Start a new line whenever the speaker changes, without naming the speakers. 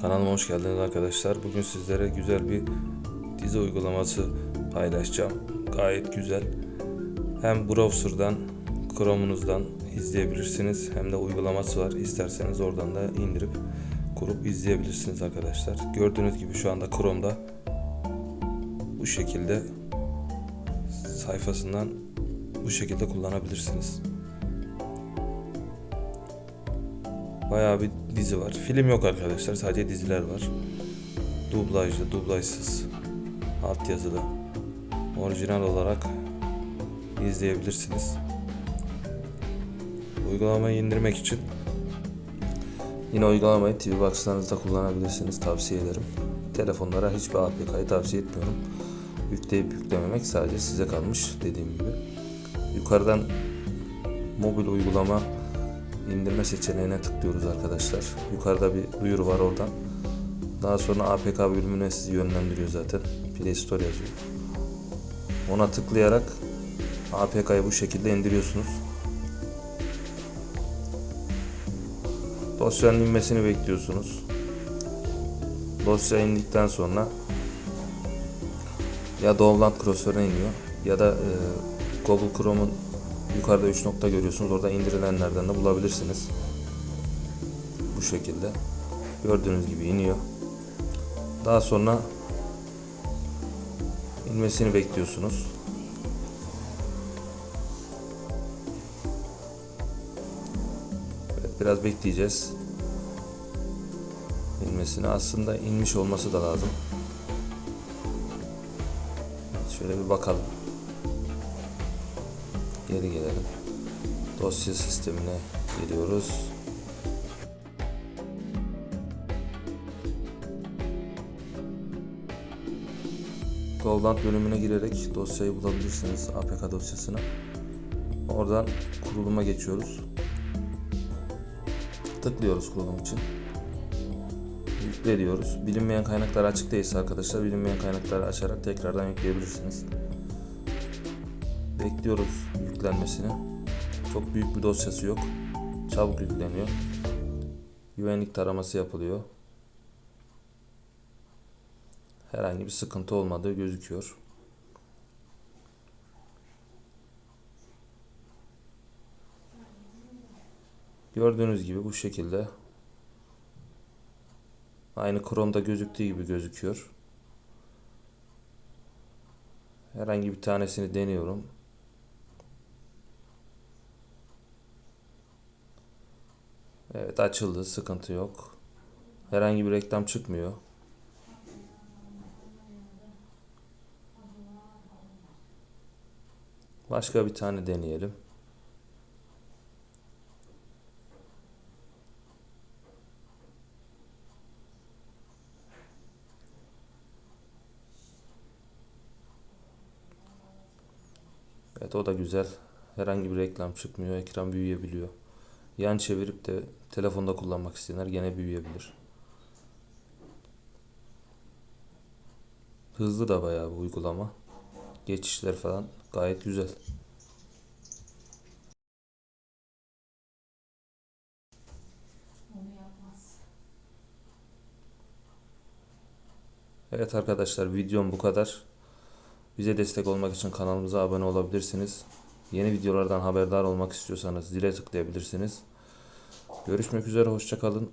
Kanalıma hoş geldiniz arkadaşlar. Bugün sizlere güzel bir dizi uygulaması paylaşacağım. Gayet güzel. Hem browser'dan, Chrome'unuzdan izleyebilirsiniz. Hem de uygulaması var. İsterseniz oradan da indirip kurup izleyebilirsiniz arkadaşlar. Gördüğünüz gibi şu anda Chrome'da bu şekilde sayfasından bu şekilde kullanabilirsiniz. Bayağı bir dizi var. Film yok arkadaşlar. Sadece diziler var. Dublajlı, dublajsız, altyazılı. Orijinal olarak izleyebilirsiniz. Uygulamayı indirmek için yine uygulamayı TV Box'larınızda kullanabilirsiniz. Tavsiye ederim. Telefonlara hiçbir APK'yı tavsiye etmiyorum. Yükleyip yüklememek sadece size kalmış dediğim gibi. Yukarıdan mobil uygulama indirme seçeneğine tıklıyoruz arkadaşlar. Yukarıda bir duyuru var oradan. Daha sonra APK bölümüne sizi yönlendiriyor zaten. Play Store yazıyor. Ona tıklayarak APK'yı bu şekilde indiriyorsunuz. Dosyanın inmesini bekliyorsunuz. Dosya indikten sonra ya Download klasörüne iniyor ya da e, Google Chrome'un yukarıda 3 nokta görüyorsunuz. Orada indirilenlerden de bulabilirsiniz. Bu şekilde. Gördüğünüz gibi iniyor. Daha sonra inmesini bekliyorsunuz. Evet, biraz bekleyeceğiz. İnmesini aslında inmiş olması da lazım. Şöyle bir bakalım. Geri gelelim. Dosya sistemine geliyoruz. Download bölümüne girerek dosyayı bulabilirsiniz APK dosyasını. Oradan kuruluma geçiyoruz. Tıklıyoruz kurulum için. Yükle diyoruz. Bilinmeyen kaynaklar açık değilse arkadaşlar bilinmeyen kaynakları açarak tekrardan yükleyebilirsiniz. Bekliyoruz yüklenmesini. Çok büyük bir dosyası yok. Çabuk yükleniyor. Güvenlik taraması yapılıyor. Herhangi bir sıkıntı olmadığı gözüküyor. Gördüğünüz gibi bu şekilde aynı Chrome'da gözüktüğü gibi gözüküyor. Herhangi bir tanesini deniyorum. Evet açıldı. Sıkıntı yok. Herhangi bir reklam çıkmıyor. Başka bir tane deneyelim. Evet o da güzel. Herhangi bir reklam çıkmıyor. Ekran büyüyebiliyor. Yan çevirip de telefonda kullanmak isteyenler gene büyüyebilir. Hızlı da bayağı bu uygulama. Geçişler falan gayet güzel. Evet arkadaşlar videom bu kadar. Bize destek olmak için kanalımıza abone olabilirsiniz. Yeni videolardan haberdar olmak istiyorsanız zile tıklayabilirsiniz. Görüşmek üzere hoşçakalın.